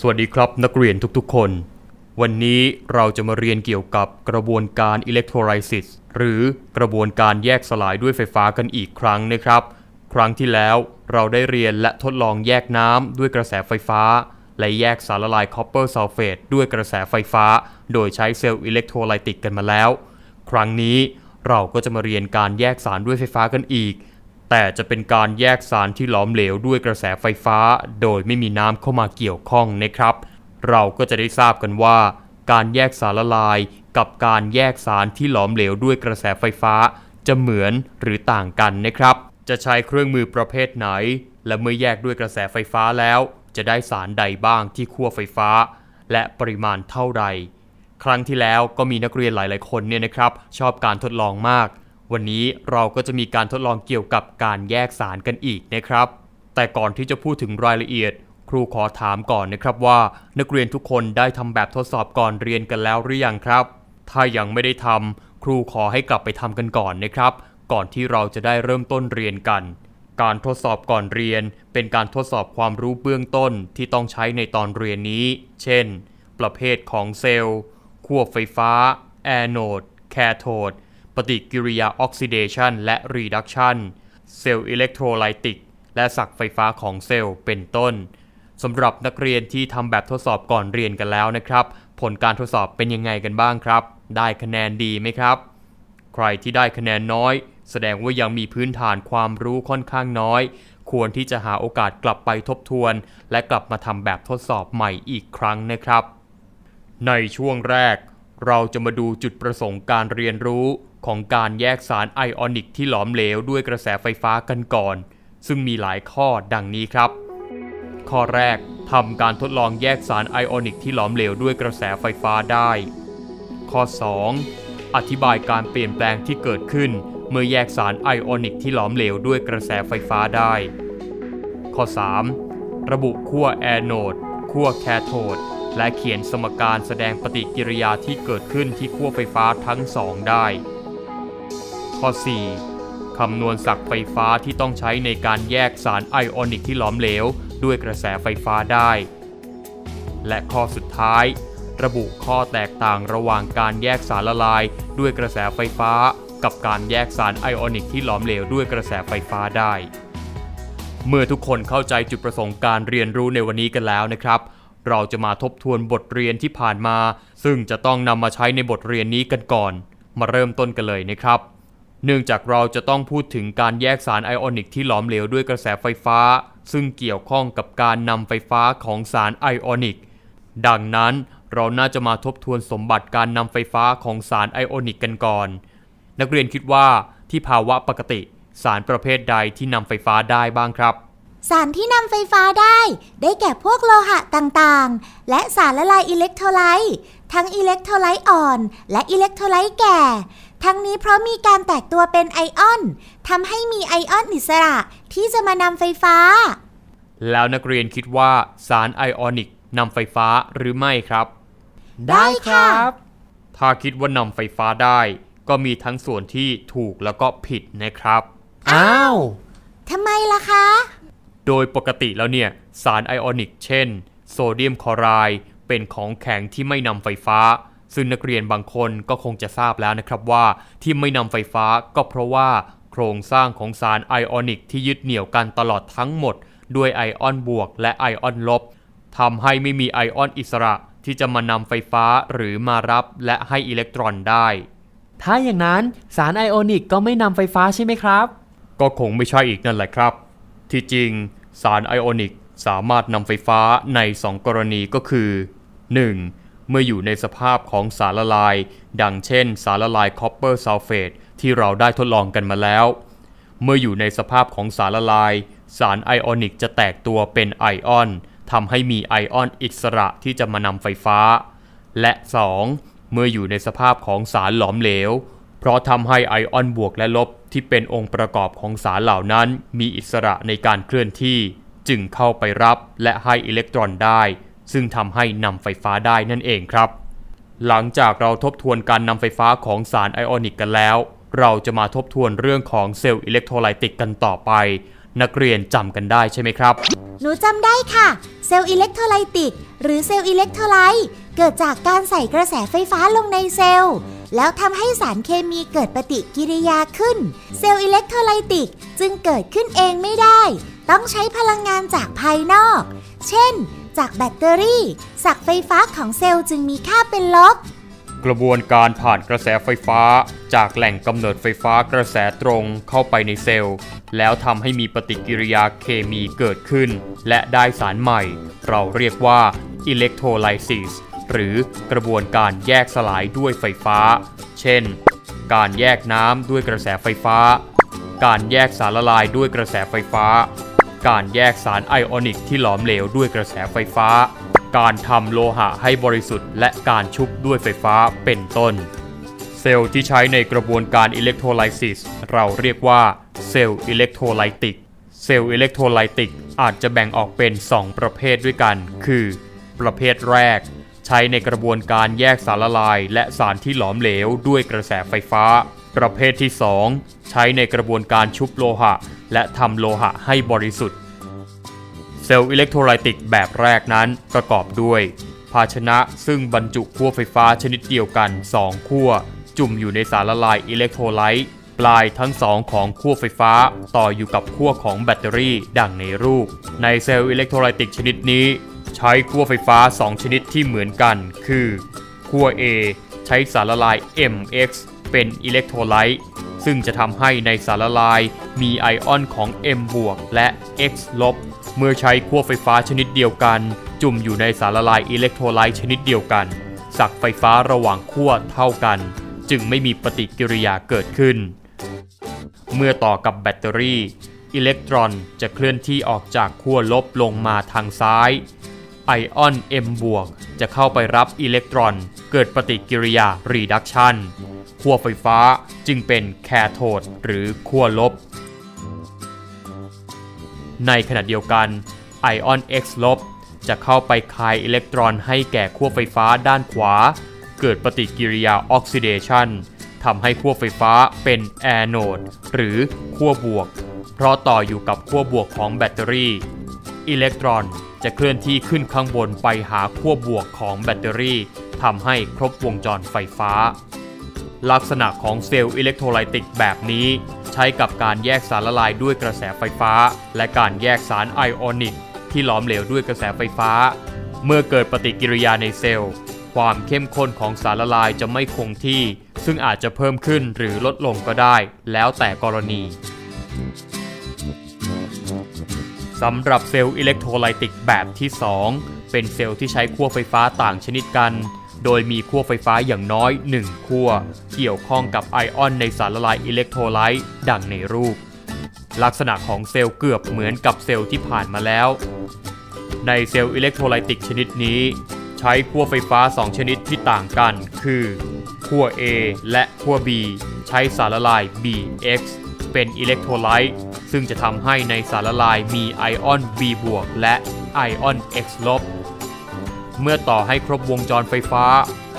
สวัสดีครับนักเรียนทุกๆคน วันนี้เราจะมาเรียนเกี่ยวกับกระบวนการอิเล็กโทรไลซิสหรือกระบวนการแยกสลายด้วยไฟฟ้ากันอีกครั้งนะครับ ครั้งที่แล้วเราได้เรียนและทดลองแยกน้ำด้วยกระแสไฟฟ้า และแยกสารละลายคอปเปอร์ซัลเฟตด้วยกระแสไฟฟ้า โดยใช้เซลล์อิเล็กโทรไลติกกันมาแล้ว ครั้งนี้เราก็จะมาเรียนการแยกสารด้วยไฟฟ้ากันอีก แต่จะเป็นการแยกสารที่หลอมเหลวด้วยกระแสไฟฟ้า โดยไม่มีน้ำเข้ามาเกี่ยวข้องนะครับ เราก็จะได้ทราบกันว่า การแยกสารละลาย กับการแยกสารที่หลอมเหลวด้วยกระแสไฟฟ้า จะเหมือนหรือต่างกันนะครับ จะใช้เครื่องมือประเภทไหน และเมื่อแยกด้วยกระแสไฟฟ้าแล้ว จะได้สารใดบ้างที่ขั้วไฟฟ้า และปริมาณเท่าไรครั้งที่แล้วก็มีนักเรียนหลาย ๆ คนเนี่ยนะครับ ชอบการทดลองมาก วันนี้เราก็จะมีการทดลองเกี่ยวกับการแยกสารกันอีกนะครับ แต่ก่อนที่จะพูดถึงรายละเอียด ครูขอถามก่อนนะครับว่า นักเรียนทุกคนได้ทำแบบทดสอบก่อนเรียนกันแล้วหรือยังครับ ถ้ายังไม่ได้ทำครูขอให้กลับไปทำกันก่อนนะครับ ก่อนที่เราจะได้เริ่มต้นเรียนกัน การทดสอบก่อนเรียน เป็นการทดสอบความรู้เบื้องต้นที่ต้องใช้ในตอนเรียนนี้ เช่น ประเภทของเซลล์ขั้วไฟฟ้า แอนโดดแคโทด ปฏิกิริยาออกซิเดชันและรีดักชันเซลล์อิเล็กโทรไลติก และศักไฟฟ้าของเซลล์เป็นต้นสำหรับนักเรียนที่ทำแบบทดสอบก่อนเรียนกันแล้วนะครับ ผลการทดสอบเป็นยังไงกันบ้างครับ ได้คะแนนดีไหมครับ ใครที่ได้คะแนนน้อย แสดงว่ายังมีพื้นฐานความรู้ค่อนข้างน้อย ควรที่จะหาโอกาสกลับไปทบทวน และกลับมาทำแบบทดสอบใหม่อีกครั้งนะครับ ในช่วงแรก เราจะมาดูจุดประสงค์การเรียนรู้ของการแยกสารไอออนิกที่หลอมเหลวด้วยกระแสไฟฟ้ากันก่อน ซึ่งมีหลายข้อดังนี้ครับ ข้อแรกทำการทดลองแยกสารไอออนิกที่หลอมเหลวด้วยกระแสไฟฟ้าได้ ข้อ 2. อธิบายการเปลี่ยนแปลงที่เกิดขึ้น เมื่อแยกสารไอออนิกที่หลอมเหลวด้วยกระแสไฟฟ้าได้ ข้อ 3. ระบุขั้วแอนโนดขั้วแคโทด และเขียนสมการแสดงปฏิกิริยาที่เกิดขึ้นที่ขั้วไฟฟ้าทั้งสองได้ ข้อ 4. คำนวณศักไฟฟ้าที่ต้องใช้ในการแยกสารไอออนิกที่หลอมเหลว ด้วยกระแสไฟฟ้าได้ และข้อสุดท้าย ระบุข้อแตกต่างระหว่างการแยกสารละลาย ด้วยกระแสไฟฟ้า กับการแยกสารไอออนิกที่หลอมเหลวด้วยกระแสไฟฟ้าได้ เมื่อทุกคนเข้าใจจุดประสงค์การเรียนรู้ในวันนี้กันแล้วนะครับ เราจะมาทบทวนบทเรียนที่ผ่านมา ซึ่งจะต้องนำมาใช้ในบทเรียนนี้กันก่อน มาเริ่มต้นกันเลยนะครับ เนื่องจากเราจะต้องพูดถึงการแยกสารไอออนิกที่หลอมเหลวด้วยกระแสไฟฟ้า ซึ่งเกี่ยวข้องกับการนำไฟฟ้าของสารไอออนิก ดังนั้นเราน่าจะมาทบทวนสมบัติการนำไฟฟ้าของสารไอออนิกกันก่อน นักเรียนคิดว่าที่ภาวะปกติสารประเภทใดที่นำไฟฟ้าได้บ้างครับ สารที่นำไฟฟ้าได้ ได้แก่พวกโลหะต่างๆ และสารละลายอิเล็กโทรไลต์ทั้งอิเล็กโทรไลต์อ่อน และอิเล็กโทรไลต์แก่ ทั้งนี้เพราะมีการแตกตัวเป็นไอออนทำให้มีไอออนอิสระที่จะมานำไฟฟ้า แล้วนักเรียนคิดว่าสารไอออนิกนำไฟฟ้าหรือไม่ครับ ได้ค่ะ ถ้าคิดว่านำไฟฟ้าได้ ก็มีทั้งส่วนที่ถูกแล้วก็ผิดนะครับ อ้าว ทำไมล่ะคะ โดยปกติแล้วเนี่ยสารไอออนิก เช่น โซเดียมคลอไรด์เป็นของแข็งที่ไม่นำไฟฟ้า ซึ่งนักเรียนบางคนก็คงจะทราบแล้วนะครับว่าที่ไม่นำไฟฟ้าก็เพราะว่าโครงสร้างของสารไอออนิกที่ยึดเหนี่ยวกันตลอดทั้งหมด ด้วยไอออนบวกและไอออนลบทำให้ไม่มีไอออนอิสระที่จะมานำไฟฟ้าหรือมารับและให้อิเล็กตรอนได้ ถ้าอย่างนั้นสารไอออนิกก็ไม่นำไฟฟ้าใช่ไหมครับ ก็คงไม่ใช่อีกนั่นแหละครับ ที่จริง สารไอออนิกสามารถนำไฟฟ้าใน 2 กรณีก็คือ 1. เมื่ออยู่ในสภาพของสารละลาย ดังเช่น สารละลายคอปเปอร์ซัลเฟตที่เราได้ทดลองกันมาแล้ว เมื่ออยู่ในสภาพของสารละลาย สารไอออนิกจะแตกตัวเป็นไอออนทำให้มีไอออนอิสระที่จะมานำไฟฟ้า และ 2. เมื่ออยู่ในสภาพของสารหลอมเหลว เพราะทำให้ไอออนบวกและลบที่เป็นองค์ประกอบของสารเหล่านั้นมีอิสระในการเคลื่อนที่ จึงเข้าไปรับและให้อิเล็กตรอนได้ ซึ่งทำให้นำไฟฟ้าได้นั่นเองครับ หลังจากเราทบทวนการนำไฟฟ้าของสารไอออนิกกันแล้ว เราจะมาทบทวนเรื่องของเซลล์อิเล็กโทรไลติกกันต่อไป นักเรียนจำกันได้ใช่ไหมครับ หนูจำได้ค่ะ เซลล์อิเล็กโทรไลติก หรือเซลล์อิเล็กโทรไลต์เกิดจากการใส่กระแสไฟฟ้าลงในเซลล์ แล้วทำให้สารเคมีเกิดปฏิกิริยาขึ้น เซลล์อิเล็กโทรไลติกจึงเกิดขึ้นเองไม่ได้ ต้องใช้พลังงานจากภายนอก เช่น จากแบตเตอรี่สักไฟฟ้าของเซลล์จึงมีค่าเป็นลบกระบวนการผ่านกระแสไฟฟ้า จากแหล่งกำเนิดไฟฟ้ากระแสตรงเข้าไปในเซลล์ แล้วทำให้มีปฏิกิริยาเคมีเกิดขึ้น และได้สารใหม่ เราเรียกว่าอิเล็กโทรไลซิส หรือกระบวนการแยกสลายด้วยไฟฟ้า เช่น การแยกน้ำด้วยกระแสไฟฟ้า การแยกสารละลายด้วยกระแสไฟฟ้า การแยกสารไอออนิกที่หลอมเหลวด้วยกระแสไฟฟ้า การทำโลหะให้บริสุทธิ์และการชุบด้วยไฟฟ้าเป็นต้น เซลล์ที่ใช้ในกระบวนการอิเล็กโทรไลซิสเราเรียกว่าเซลล์อิเล็กโทรไลติกเซลล์อิเล็กโทรไลติกอาจจะแบ่งออกเป็น 2 ประเภทด้วยกัน คือ ประเภทแรก ใช้ในกระบวนการแยกสารละลายและสารที่หลอมเหลวด้วยกระแสไฟฟ้า ประเภทที่ 2 ใช้ในกระบวนการชุบโลหะ และทำโลหะให้บริสุทธิ์ เซลล์อิเล็กโทรไลติกแบบแรกนั้นประกอบด้วย ภาชนะซึ่งบรรจุขั้วไฟฟ้าชนิดเดียวกัน 2 ขั้ว จุ่มอยู่ในสารละลายอิเล็กโทรไลต์ปลายทั้งสองของขั้วไฟฟ้าต่ออยู่กับขั้วของแบตเตอรี่ดังในรูป ในเซลล์อิเล็กโทรไลติกชนิดนี้ ใช้ขั้วไฟฟ้า 2 ชนิดที่เหมือนกัน คือขั้ว A ใช้สารละลาย MX เป็นอิเล็กโทรไลต์ซึ่งจะทำให้ในสารละลายมีไอออนของ M บวกและ X ลบ เมื่อใช้ขั้วไฟฟ้าชนิดเดียวกัน จุ่มอยู่ในสารละลายอิเล็กโทรไลต์ชนิดเดียวกัน สักไฟฟ้าระหว่างขั้วเท่ากัน จึงไม่มีปฏิกิริยาเกิดขึ้น เมื่อต่อกับแบตเตอรี่ อิเล็กตรอนจะเคลื่อนที่ออกจากขั้วลบลงมาทางซ้าย ไอออน M บวกจะเข้าไปรับอิเล็กตรอน เกิดปฏิกิริยา reduction ขั้วไฟฟ้าจึงเป็นแคโทดหรือขั้วลบ ในขณะเดียวกันไอออน X ลบจะเข้าไปคายอิเล็กตรอนให้แก่ขั้วไฟฟ้าด้านขวา เกิดปฏิกิริยาออกซิเดชันทำให้ขั้วไฟฟ้าเป็นแอนโนดหรือขั้วบวก เพราะต่ออยู่กับขั้วบวกของแบตเตอรี่ อิเล็กตรอนจะเคลื่อนที่ขึ้นข้างบนไปหาขั้วบวกของแบตเตอรี่ทำให้ครบวงจรไฟฟ้า ลักษณะของเซลล์อิเล็กโทรไลติกแบบนี้ ใช้กับการแยกสารละลายด้วยกระแสไฟฟ้า และการแยกสารไอออนิก ที่หลอมเหลวด้วยกระแสไฟฟ้า เมื่อเกิดปฏิกิริยาในเซลล์ ความเข้มข้นของสารละลายจะไม่คงที่ ซึ่งอาจจะเพิ่มขึ้นหรือลดลงก็ได้ แล้วแต่กรณี สำหรับเซลล์อิเล็กโทรไลติกแบบที่ 2 เป็นเซลล์ที่ใช้ขั้วไฟฟ้าต่างชนิดกัน โดยมีขั้วไฟฟ้าอย่างน้อย 1 ขั้ว เกี่ยวข้องกับไอออนในสารละลายอิเล็กโทรไลต์ดังในรูป ลักษณะของเซลล์เกือบเหมือนกับเซลล์ที่ผ่านมาแล้ว ในเซลล์อิเล็กโทรไลติกชนิดนี้ ใช้ขั้วไฟฟ้า 2 ชนิดที่ต่างกัน คือขั้ว A และขั้ว B ใช้สารละลาย BX เป็นอิเล็กโทรไลต์ ซึ่งจะทำให้ในสารละลายมีไอออน B บวกและไอออน X ลบ เมื่อต่อให้ครบวงจรไฟฟ้า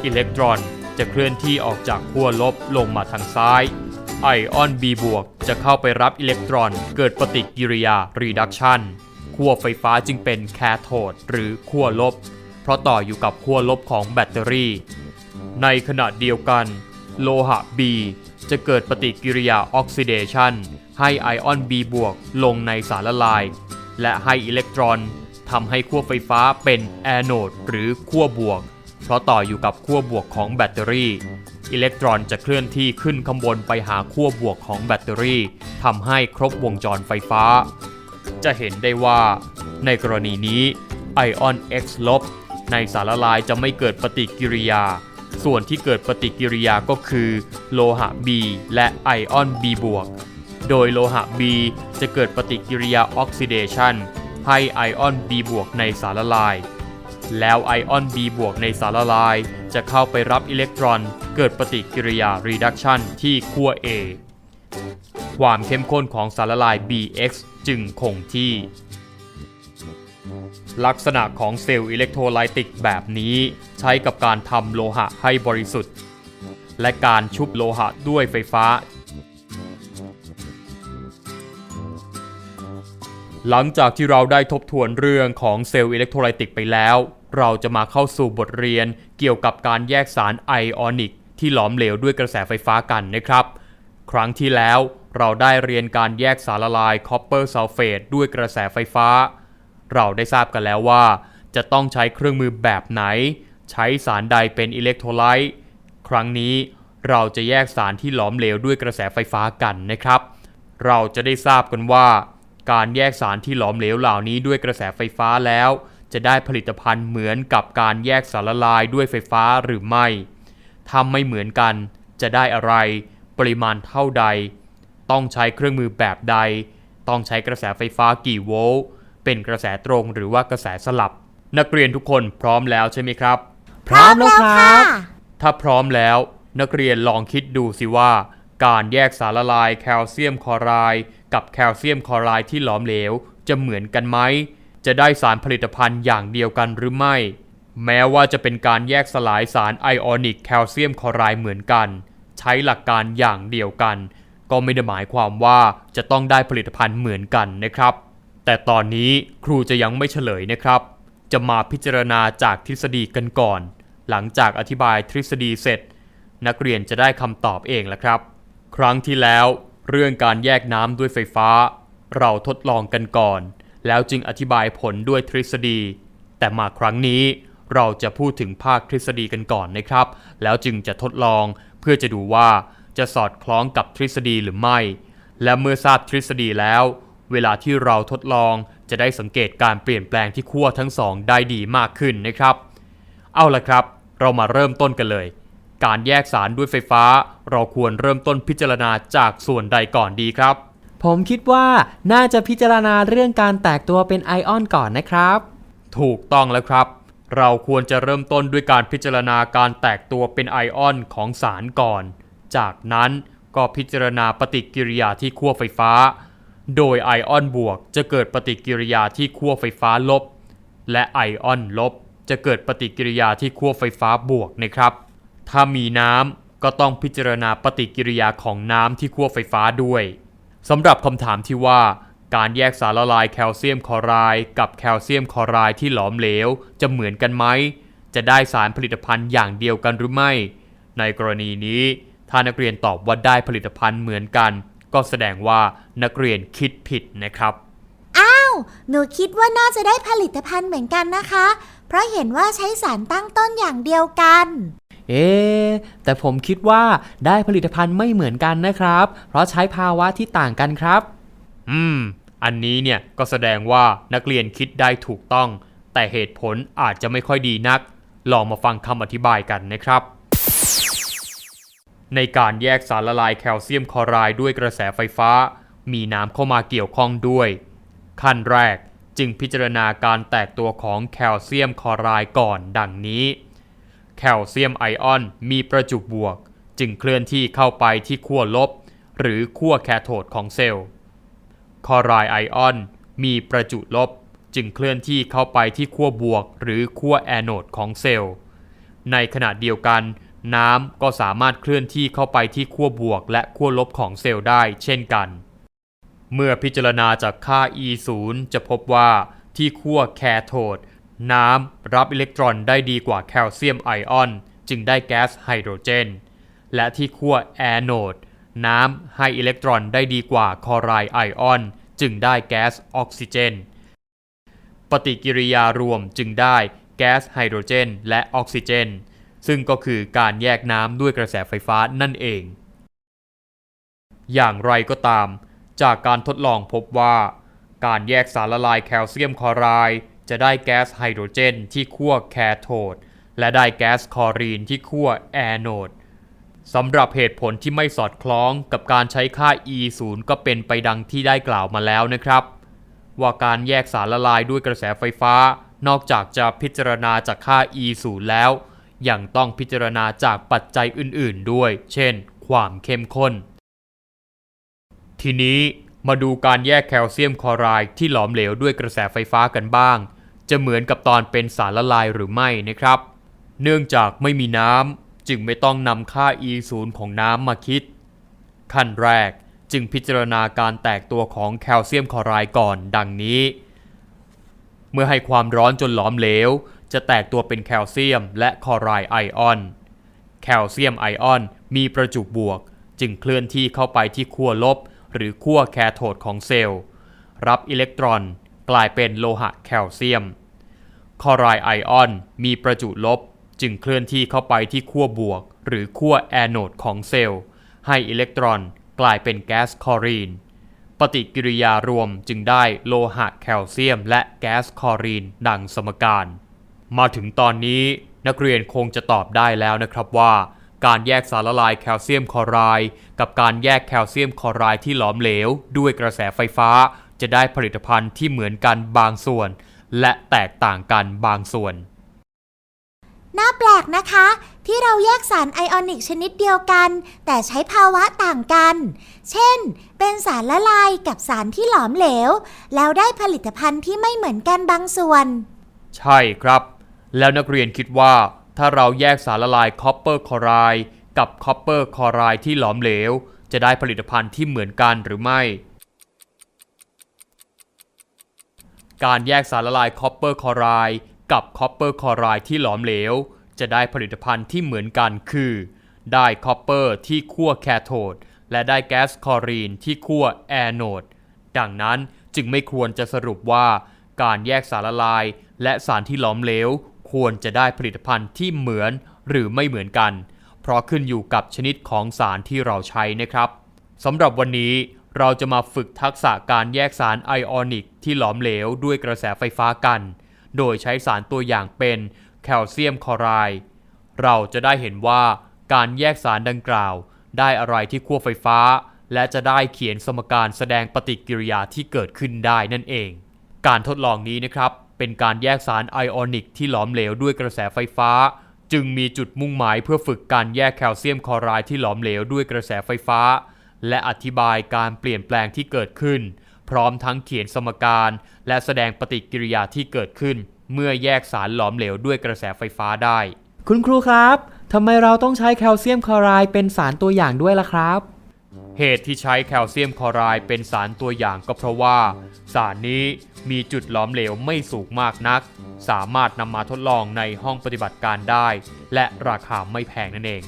อิเล็กตรอนจะเคลื่อนที่ออกจากขั้วลบลงมาทางซ้ายไอออน B บวกจะเข้าไปรับอิเล็กตรอนเกิดปฏิกิริยา reduction ขั้วไฟฟ้าจึงเป็นแคโทดหรือขั้วลบ เพราะต่ออยู่กับขั้วลบของแบตเตอรี่ ในขณะเดียวกัน โลหะ B จะเกิดปฏิกิริยาออกซิเดชันให้ไอออน B บวกลงในสารละลาย และให้อิเล็กตรอนทำให้ขั้วไฟฟ้าเป็นแอนโนดหรือขั้วบวก เพราะต่ออยู่กับขั้วบวกของแบตเตอรี่ อิเล็กตรอนจะเคลื่อนที่ขึ้นข้างบนไปหาขั้วบวกของแบตเตอรี่ทำให้ครบวงจรไฟฟ้า จะเห็นได้ว่า ในกรณีนี้ไอออน X ลบในสารละลายจะไม่เกิดปฏิกิริยา ส่วนที่เกิดปฏิกิริยาก็คือ โลหะ B และไอออน B บวก โดยโลหะ B จะเกิดปฏิกิริยาออกซิเดชันให้ไอออน B บวกในสารละลาย แล้วไอออน B บวกในสารละลาย จะเข้าไปรับอิเล็กตรอน เกิดปฏิกิริยา reduction ที่ขั้ว A ความเข้มข้นของสารละลาย BX จึงคงที่ ลักษณะของเซลล์อิเล็กโทรไลติกแบบนี้ ใช้กับการทำโลหะให้บริสุทธิ์ และการชุบโลหะด้วยไฟฟ้า หลังจากที่เราได้ทบทวนเรื่องของเซลล์อิเล็กโทรไลติกไปแล้ว เราจะมาเข้าสู่บทเรียนเกี่ยวกับการแยกสารไอออนิกที่หลอมเหลวด้วยกระแสไฟฟ้ากันนะครับ ครั้งที่แล้วเราได้เรียนการแยกสารละลายคอปเปอร์ซัลเฟตด้วยกระแสไฟฟ้า เราได้ทราบกันแล้วว่า จะต้องใช้เครื่องมือแบบไหน ใช้สารใดเป็นอิเล็กโทรไลต์ครั้งนี้เราจะแยกสารที่หลอมเหลวด้วยกระแสไฟฟ้ากันนะครับ เราจะได้ทราบกันว่า การแยกสารที่หลอมเหลวเหล่านี้ด้วยกระแสไฟฟ้าแล้ว จะได้ผลิตภัณฑ์เหมือนกับการแยกสารละลายด้วยไฟฟ้าหรือไม่ถ้าไม่เหมือนกันจะได้อะไร ปริมาณเท่าใด ต้องใช้เครื่องมือแบบใด ต้องใช้กระแสไฟฟ้ากี่โวลต์ เป็นกระแสตรงหรือว่ากระแสสลับ นักเรียนทุกคนพร้อมแล้วใช่ไหมครับ พร้อมแล้วครับ ถ้าพร้อมแล้ว นักเรียนลองคิดดูสิว่า การแยกสารละลายแคลเซียมคลอไรด์กับแคลเซียมคลอไรด์ที่หลอมเหลว จะเหมือนกันไหมจะได้สารผลิตภัณฑ์อย่างเดียวกันหรือไม่ แม้ว่าจะเป็นการแยกสลายสารไอออนิกแคลเซียมคลอไรด์เหมือนกัน ใช้หลักการอย่างเดียวกัน ก็ไม่ได้หมายความว่าจะต้องได้ผลิตภัณฑ์เหมือนกันนะครับ แต่ตอนนี้ครูจะยังไม่เฉลยนะครับ จะมาพิจารณาจากทฤษฎีกันก่อน หลังจากอธิบายทฤษฎีเสร็จ นักเรียนจะได้คำตอบเองละครับ ครั้งที่แล้ว เรื่องการแยกน้ำด้วยไฟฟ้า เราทดลองกันก่อน แล้วจึงอธิบายผลด้วยทฤษฎี แต่มาครั้งนี้เราจะพูดถึงภาคทฤษฎีกันก่อนนะครับ แล้วจึงจะทดลองเพื่อจะดูว่าจะสอดคล้องกับทฤษฎีหรือไม่ และเมื่อทราบทฤษฎีแล้ว เวลาที่เราทดลองจะได้สังเกตการเปลี่ยนแปลงที่ขั้วทั้งสองได้ดีมากขึ้นนะครับ เอาละครับ เรามาเริ่มต้นกันเลย การแยกสารด้วยไฟฟ้า เราควรเริ่มต้นพิจารณาจากส่วนใดก่อนดีครับ ผมคิดว่าน่าจะพิจารณาเรื่องการแตกตัวเป็นไอออนก่อนนะครับ ถูกต้องแล้วครับ เราควรจะเริ่มต้นด้วยการพิจารณาการแตกตัวเป็นไอออนของสารก่อน จากนั้นก็พิจารณาปฏิกิริยาที่ขั้วไฟฟ้า โดยไอออนบวกจะเกิดปฏิกิริยาที่ขั้วไฟฟ้าลบ และไอออนลบ จะเกิดปฏิกิริยาที่ขั้วไฟฟ้าบวกนะครับ ถ้ามีน้ำก็ต้องพิจารณาปฏิกิริยาของน้ำที่ขั้วไฟฟ้าด้วยสำหรับคำถามที่ว่าการแยกสารละลายแคลเซียมคลอไรด์กับแคลเซียมคลอไรด์ที่หลอมเหลว จะเหมือนกันไหม จะได้สารผลิตภัณฑ์อย่างเดียวกันหรือไม่ ในกรณีนี้ถ้านักเรียนตอบว่าได้ผลิตภัณฑ์เหมือนกัน ก็แสดงว่านักเรียนคิดผิดนะครับ อ้าว หนูคิดว่าน่าจะได้ผลิตภัณฑ์เหมือนกันนะคะ เพราะเห็นว่าใช้สารตั้งต้นอย่างเดียวกัน เอ๊ะแต่ผมคิดว่าได้ผลิตภัณฑ์ไม่เหมือนกันนะครับ เพราะใช้ภาวะที่ต่างกันครับ อืม อันนี้เนี่ยก็แสดงว่านักเรียนคิดได้ถูกต้อง แต่เหตุผลอาจจะไม่ค่อยดีนัก ลองมาฟังคำอธิบายกันนะครับ ในการแยกสารละลายแคลเซียมคลอไรด์ด้วยกระแสไฟฟ้า มีน้ำเข้ามาเกี่ยวข้องด้วย ขั้นแรกจึงพิจารณาการแตกตัวของแคลเซียมคลอไรด์ก่อนดังนี้ แคลเซียมไอออนมีประจุบวก จึงเคลื่อนที่เข้าไปที่ขั้วลบ หรือขั้วแคโทดของเซลล์คลอไรด์ไอออนมีประจุลบ จึงเคลื่อนที่เข้าไปที่ขั้วบวก หรือขั้วแอนโอดของเซลล์ในขณะเดียวกัน น้ำก็สามารถเคลื่อนที่เข้าไปที่ขั้วบวกและขั้วลบของเซลล์ได้เช่นกัน เมื่อพิจารณาจากค่า E 0จะพบว่าที่ขั้วแคโทดน้ำรับอิเล็กตรอนได้ดีกว่าแคลเซียมไอออน จึงได้แก๊สไฮโดรเจน และที่ขั้วแอนโอดน้ำให้อิเล็กตรอนได้ดีกว่าคลอไรด์ไอออน จึงได้แก๊สออกซิเจน ปฏิกิริยารวมจึงได้แก๊สไฮโดรเจน และออกซิเจน ซึ่งก็คือการแยกน้ำด้วยกระแสไฟฟ้านั่นเอง อย่างไรก็ตาม จากการทดลองพบว่า การแยกสารละลายแคลเซียมคลอไรด์จะได้แก๊สไฮโดรเจนที่ขั้วแคโทดและได้แก๊สคลอรีนที่ขั้วแอนโอดสำหรับเหตุผลที่ไม่สอดคล้องกับการใช้ค่า E 0ก็เป็นไปดังที่ได้กล่าวมาแล้วนะครับ ว่าการแยกสารละลายด้วยกระแสไฟฟ้านอกจากจะพิจารณาจากค่า E 0แล้ว ยังต้องพิจารณาจากปัจจัยอื่นๆด้วย เช่น ความเข้มข้น ทีนี้มาดูการแยกแคลเซียมคลอไรด์ที่หลอมเหลวด้วยกระแสไฟฟ้ากันบ้าง จะเหมือนกับตอนเป็นสารละลายหรือไม่นะครับ เนื่องจากไม่มีน้ำจึงไม่ต้องนำค่า E 0ของน้ำมาคิด ขั้นแรกจึงพิจารณาการแตกตัวของแคลเซียมคลอไรด์ก่อนดังนี้ เมื่อให้ความร้อนจนหลอมเหลว จะแตกตัวเป็นแคลเซียมและคลอไรด์ไอออน แคลเซียมไอออนมีประจุบวก จึงเคลื่อนที่เข้าไปที่ขั้วลบ หรือขั้วแคโทดของเซลล์ รับอิเล็กตรอนกลายเป็นโลหะแคลเซียม คลอไรด์ไอออนมีประจุลบ จึงเคลื่อนที่เข้าไปที่ขั้วบวก หรือขั้วแอนโดของเซลล์ ให้อิเล็กตรอนกลายเป็นแก๊สคลอรีน ปฏิกิริยารวมจึงได้โลหะแคลเซียมและแก๊สคลอรีนดังสมการ มาถึงตอนนี้นักเรียนคงจะตอบได้แล้วนะครับว่าการแยกสารละลายแคลเซียมคลอไรด์กับการแยกแคลเซียมคลอไรด์ที่หลอมเหลว ด้วยกระแสไฟฟ้า จะได้ผลิตภัณฑ์ที่เหมือนกันบางส่วน และแตกต่างกันบางส่วน น่าแปลกนะคะ ที่เราแยกสารไอออนิกชนิดเดียวกัน แต่ใช้ภาวะต่างกัน เช่น เป็นสารละลายกับสารที่หลอมเหลว แล้วได้ผลิตภัณฑ์ที่ไม่เหมือนกันบางส่วน ใช่ครับ แล้วนักเรียนคิดว่าถ้าเราแยกสารละลายคอปเปอร์คลอไรด์กับคอปเปอร์คลอไรด์ที่หลอมเหลว จะได้ผลิตภัณฑ์ที่เหมือนกันหรือไม่ การแยกสารละลายคอปเปอร์คลอไรด์กับคอปเปอร์คลอไรด์ที่หลอมเหลว จะได้ผลิตภัณฑ์ที่เหมือนกันคือ ได้คอปเปอร์ที่ขั้วแคโทดและได้แก๊สคลอรีนที่ขั้วแอนโดดังนั้นจึงไม่ควรจะสรุปว่าการแยกสารละลายและสารที่หลอมเหลว ควรจะได้ผลิตภัณฑ์ที่เหมือนหรือไม่เหมือนกัน เพราะขึ้นอยู่กับชนิดของสารที่เราใช้นะครับสำหรับวันนี้เราจะมาฝึกทักษะการแยกสารไอออนิกที่หลอมเหลวด้วยกระแสไฟฟ้ากัน โดยใช้สารตัวอย่างเป็นแคลเซียมคลอไรด์เราจะได้เห็นว่าการแยกสารดังกล่าว ได้อะไรที่ขั้วไฟฟ้า และจะได้เขียนสมการแสดงปฏิกิริยาที่เกิดขึ้นได้นั่นเอง การทดลองนี้นะครับ เป็นการแยกสารไอออนิกที่หลอมเหลวด้วยกระแสไฟฟ้า จึงมีจุดมุ่งหมายเพื่อฝึกการแยกแคลเซียมคลอไรด์ที่หลอมเหลวด้วยกระแสไฟฟ้า และอธิบายการเปลี่ยนแปลงที่เกิดขึ้น พร้อมทั้งเขียนสมการ และแสดงปฏิกิริยาที่เกิดขึ้น เมื่อแยกสารหลอมเหลวด้วยกระแสไฟฟ้าได้ คุณครูครับทำไมเราต้องใช้แคลเซียมคลอไรด์เป็นสารตัวอย่างด้วยล่ะครับ เหตุที่ใช้แคลเซียมคลอไรด์เป็นสารตัวอย่างก็เพราะว่า สารนี้มีจุดหลอมเหลวไม่สูงมากนัก สามารถนำมาทดลองในห้องปฏิบัติการได้ และราคาไม่แพงนั่นเอง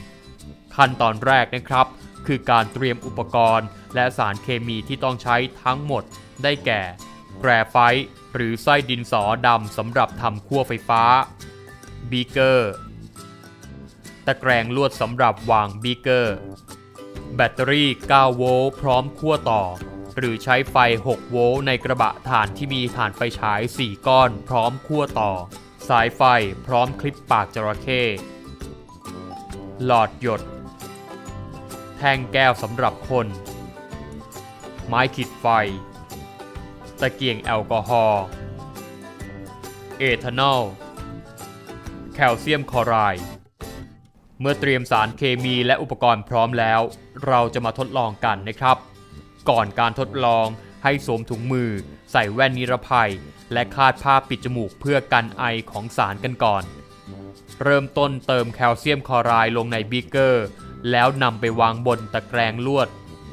ขั้นตอนแรกนะครับ คือการเตรียมอุปกรณ์ และสารเคมีที่ต้องใช้ทั้งหมด ได้แก่ แกรไฟต์หรือไส้ดินสอดำสำหรับทำขั้วไฟฟ้า บีเกอร์ ตะแกรงลวดสำหรับวางบีเกอร์ แบตเตอรี่ 9 โวลต์พร้อมขั้วต่อ หรือใช้ไฟ 6 โวลต์ในกระบะถ่านที่มีถ่านไฟฉาย 4 ก้อน พร้อมขั้วต่อ สายไฟพร้อมคลิปปากจระเข้หลอดหยด แท่งแก้วสำหรับคน ไม้ขีดไฟ ตะเกียงแอลกอฮอล์เอทานอล แคลเซียมคลอไรด์ เมื่อเตรียมสารเคมีและอุปกรณ์พร้อมแล้ว เราจะมาทดลองกันนะครับ ก่อนการทดลองให้สวมถุงมือ ใส่แว่นนิรภัย และคาดผ้าปิดจมูกเพื่อกันไอของสารกันก่อน เริ่มต้นเติมแคลเซียมคลอไรด์ลงในบีเกอร์ แล้วนำไปวางบนตะแกรงลวด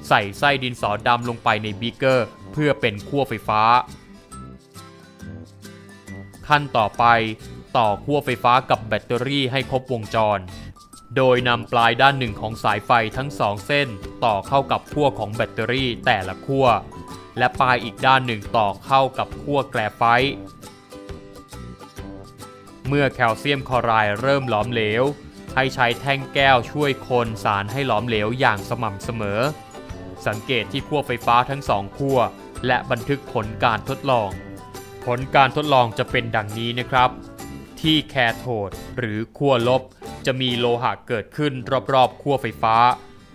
ใส่ไส้ดินสอดำลงไปในบีเกอร์ เพื่อเป็นขั้วไฟฟ้า ขั้นต่อไปต่อขั้วไฟฟ้ากับแบตเตอรี่ให้ครบวงจร โดยนำปลายด้านหนึ่งของสายไฟทั้งสองเส้น ต่อเข้ากับขั้วของแบตเตอรี่แต่ละขั้ว และปลายอีกด้านหนึ่งต่อเข้ากับขั้วแกรไฟต์เมื่อแคลเซียมคลอไรด์เริ่มหลอมเหลว ให้ใช้แท่งแก้วช่วยคนสารให้หลอมเหลวอย่างสม่ำเสมอ สังเกตที่ขั้วไฟฟ้าทั้งสองขั้ว และบันทึกผลการทดลอง ผลการทดลองจะเป็นดังนี้นะครับ ที่แคโทดหรือขั้วลบ จะมีโลหะเกิดขึ้นรอบๆขั้วไฟฟ้า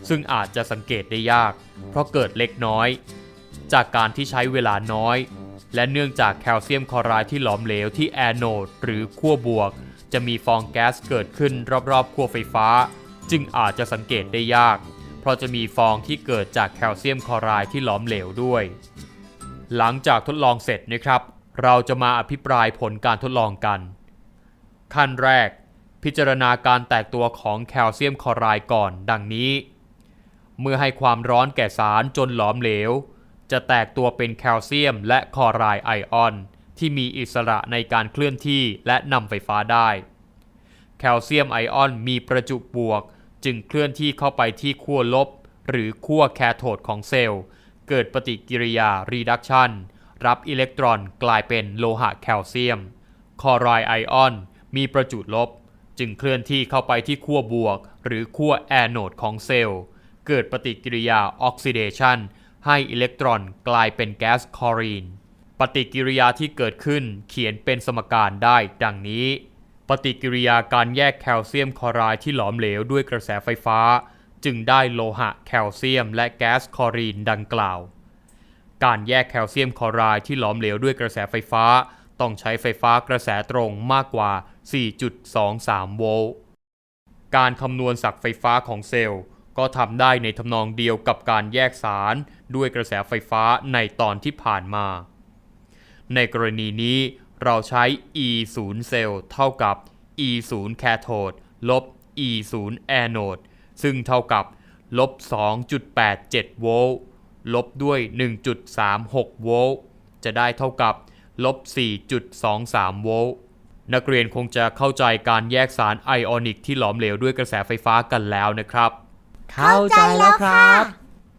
ซึ่งอาจจะสังเกตได้ยาก เพราะเกิดเล็กน้อย จากการที่ใช้เวลาน้อย และเนื่องจากแคลเซียมคลอไรด์ที่หลอมเหลวที่แอนโดดหรือขั้วบวก จะมีฟองแก๊สเกิดขึ้นรอบๆขั้วไฟฟ้า จึงอาจจะสังเกตได้ยาก เพราะจะมีฟองที่เกิดจากแคลเซียมคลอไรด์ที่หลอมเหลวด้วย หลังจากทดลองเสร็จนะครับ เราจะมาอภิปรายผลการทดลองกัน ขั้นแรก พิจารณาการแตกตัวของแคลเซียมคลอไรด์ก่อน ดังนี้ เมื่อให้ความร้อนแก่สารจนหลอมเหลว จะแตกตัวเป็นแคลเซียมและคลอไรด์ไอออน ที่มีอิสระในการเคลื่อนที่และนำไฟฟ้าได้ แคลเซียมไอออนมีประจุบวก จึงเคลื่อนที่เข้าไปที่ขั้วลบ หรือขั้วแคโทดของเซลล์ เกิดปฏิกิริยา reduction รับอิเล็กตรอนกลายเป็นโลหะแคลเซียม คลอไรด์ไอออนมีประจุลบ จึงเคลื่อนที่เข้าไปที่ขั้วบวก หรือขั้วแอนโนดของเซลล์ เกิดปฏิกิริยาออกซิเดชันให้อิเล็กตรอนกลายเป็นแก๊สคลอรีน ปฏิกิริยาที่เกิดขึ้นเขียนเป็นสมการได้ดังนี้ ปฏิกิริยาการแยกแคลเซียมคลอไรด์ที่หลอมเหลวด้วยกระแสไฟฟ้า จึงได้โลหะแคลเซียมและแก๊สคลอรีนดังกล่าว การแยกแคลเซียมคลอไรด์ที่หลอมเหลวด้วยกระแสไฟฟ้า ต้องใช้ไฟฟ้ากระแสตรงมากกว่า 4.23 โวลต์ การคำนวณศักย์ไฟฟ้าของเซลล์ ก็ทำได้ในทำนองเดียวกับการแยกสารด้วยกระแสไฟฟ้าในตอนที่ผ่านมา ในกรณีนี้เราใช้ E 0เซลล์เท่ากับ E 0แคโทดลบ E 0แอนโนดซึ่งเท่ากับลบ 2.87 โวลต์ ลบด้วย 1.36 โวลต์ จะได้เท่ากับลบ 4.23 โวลต์ นักเรียนคงจะเข้าใจการแยกสารไอออนิกที่หลอมเหลวด้วยกระแสไฟฟ้ากันแล้วนะครับ เข้าใจแล้วครับ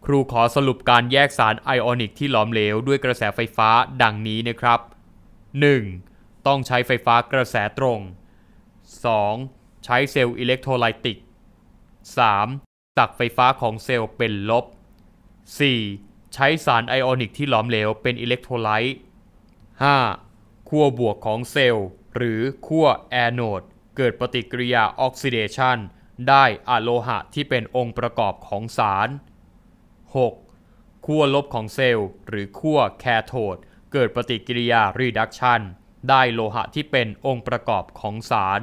ครูขอสรุปการแยกสารไอออนิกที่หลอมเหลวด้วยกระแสไฟฟ้าดังนี้นะครับ 1. ต้องใช้ไฟฟ้ากระแสตรง 2. ใช้เซลล์อิเล็กโทรไลติก 3. ตักไฟฟ้าของเซลล์เป็นลบ 4. ใช้สารไอออนิกที่หลอมเหลวเป็นอิเล็กโทรไลต์ 5. ขั้วบวกของเซลล์ หรือขั้วแอนโนดเกิดปฏิกิริยาออกซิเดชันได้อะโลหะที่เป็นองค์ประกอบของสาร 6. ขั้วลบของเซลล์ หรือขั้วแคโทดเกิดปฏิกิริยา reduction ได้โลหะที่เป็นองค์ประกอบของสาร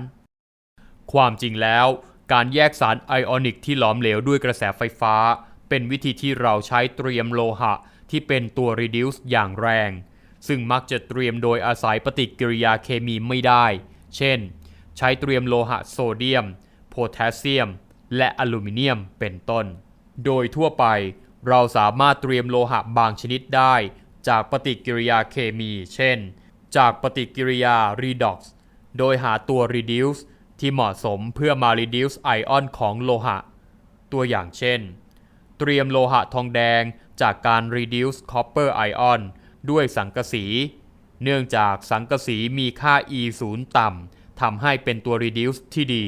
ความจริงแล้ว การแยกสารไอออนิกที่หลอมเหลวด้วยกระแสไฟฟ้า เป็นวิธีที่เราใช้เตรียมโลหะที่เป็นตัว reduce อย่างแรง ซึ่งมักจะเตรียมโดยอาศัยปฏิกิริยาเคมีไม่ได้ เช่น ใช้เตรียมโลหะโซเดียม โพแทสเซียม และอลูมิเนียมเป็นต้น โดยทั่วไปเราสามารถเตรียมโลหะบางชนิดได้ จากปฏิกิริยาเคมี เช่น จากปฏิกิริยา redox โดยหาตัว reduce ที่เหมาะสมเพื่อมา reduce ไอออนของโลหะ ตัวอย่างเช่น เตรียมโลหะทองแดงจากการ reduce copper ion ด้วยสังกะสี เนื่องจากสังกะสีมีค่า E 0ต่ำทำให้เป็นตัว reduce ที่ดี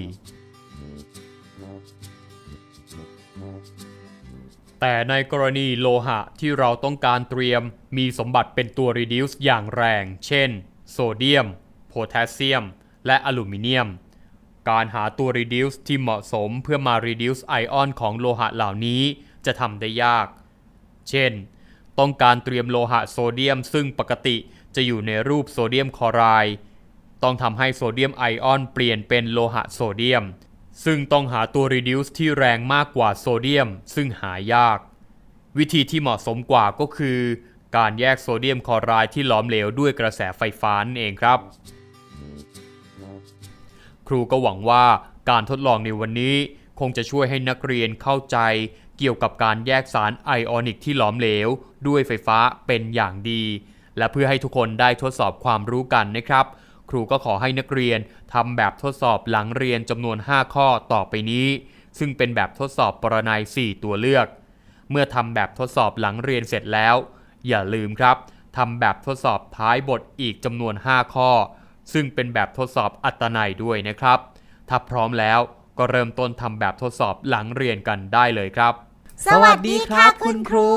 แต่ในกรณีโลหะที่เราต้องการเตรียมมีสมบัติเป็นตัว reduce อย่างแรง เช่น โซเดียม โพแทสเซียม และอลูมิเนียม การหาตัว reduce ที่เหมาะสมเพื่อมา reduce ไอออนของโลหะเหล่านี้จะทำได้ยาก เช่น ต้องการเตรียมโลหะโซเดียม ซึ่งปกติจะอยู่ในรูปโซเดียมคลอไรด์ต้องทำให้โซเดียมไอออนเปลี่ยนเป็นโลหะโซเดียม ซึ่งต้องหาตัว reduce ที่แรงมากกว่าโซเดียม ซึ่งหายาก วิธีที่เหมาะสมกว่าก็คือ การแยกโซเดียมคลอไรด์ที่หลอมเหลวด้วยกระแสไฟฟ้านั่นเองครับ ครูก็หวังว่าการทดลองในวันนี้คงจะช่วยให้นักเรียนเข้าใจ เกี่ยวกับการแยกสารไอออนิกที่หลอมเหลว ด้วยไฟฟ้าเป็นอย่างดี และเพื่อให้ทุกคนได้ทดสอบความรู้กันนะครับ ครูก็ขอให้นักเรียนทำแบบทดสอบหลังเรียนจำนวน 5 ข้อต่อไปนี้ ซึ่งเป็นแบบทดสอบปรนัย 4 ตัวเลือก เมื่อทำแบบทดสอบหลังเรียนเสร็จแล้ว อย่าลืมครับทำแบบทดสอบท้ายบทอีกจำนวน 5 ข้อ ซึ่งเป็นแบบทดสอบอัตนัยด้วยนะครับ ถ้าพร้อมแล้ว ก็เริ่มต้นทำแบบทดสอบหลังเรียนกันได้เลยครับ สวัสดีครับคุณครู